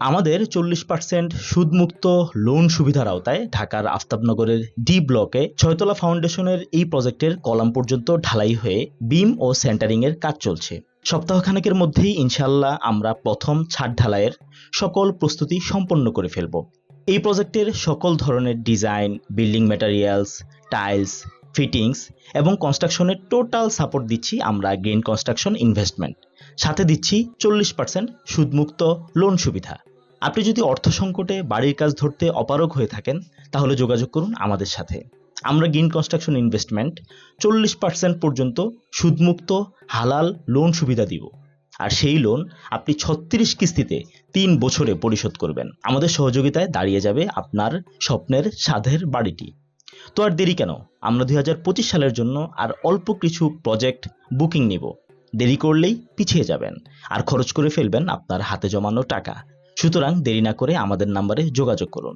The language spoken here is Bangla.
আমাদের চল্লিশ পার্সেন্ট সুদমুক্ত লোন সুবিধার আওতায় ঢাকার আফতাবনগরের ডি ব্লকে ছয়তলা ফাউন্ডেশনের এই প্রজেক্টের কলাম পর্যন্ত ঢালাই হয়ে বিম ও সেন্টারিং এর কাজ চলছে। সপ্তাহখানেকের মধ্যেই ইনশাল্লাহ আমরা প্রথম ছাদ ঢালাইয়ের সকল প্রস্তুতি সম্পন্ন করে ফেলব। এই প্রজেক্টের সকল ধরনের design building materials tiles fittings এবং কনস্ট্রাকশনের টোটাল সাপোর্ট দিচ্ছি আমরা গ্রিন কনস্ট্রাকশন ইনভেস্টমেন্ট সাথে দিচ্ছি চল্লিশ পার্সেন্ট সুদমুক্ত লোন সুবিধা। আপনি যদি অর্থ সংকটে বাড়ির কাজ ধরতে অপারগ হয়ে থাকেন, তাহলে যোগাযোগ করুন আমাদের সাথে। আমরা গ্রিন কনস্ট্রাকশন ইনভেস্টমেন্ট চল্লিশ পার্সেন্ট পর্যন্ত সুদমুক্ত হালাল লোন সুবিধা দিব। আর সেই লোন আপনি ছত্রিশ কিস্তিতে তিন বছরে পরিশোধ করবেন। আমাদের সহযোগিতায় দাঁড়িয়ে যাবে আপনার স্বপ্নের সাধের বাড়িটি। তো আর দেরি কেন? আমরা দু হাজার পঁচিশ সালের জন্য আর অল্প কিছু প্রজেক্ট বুকিং নিব। দেরি করলেই পিছিয়ে যাবেন। আর খরচ করে ফেলবেন আপনার হাতে জমানো টাকা। সুতরাং দেরি না করে আমাদের নাম্বারে যোগাযোগ করুন।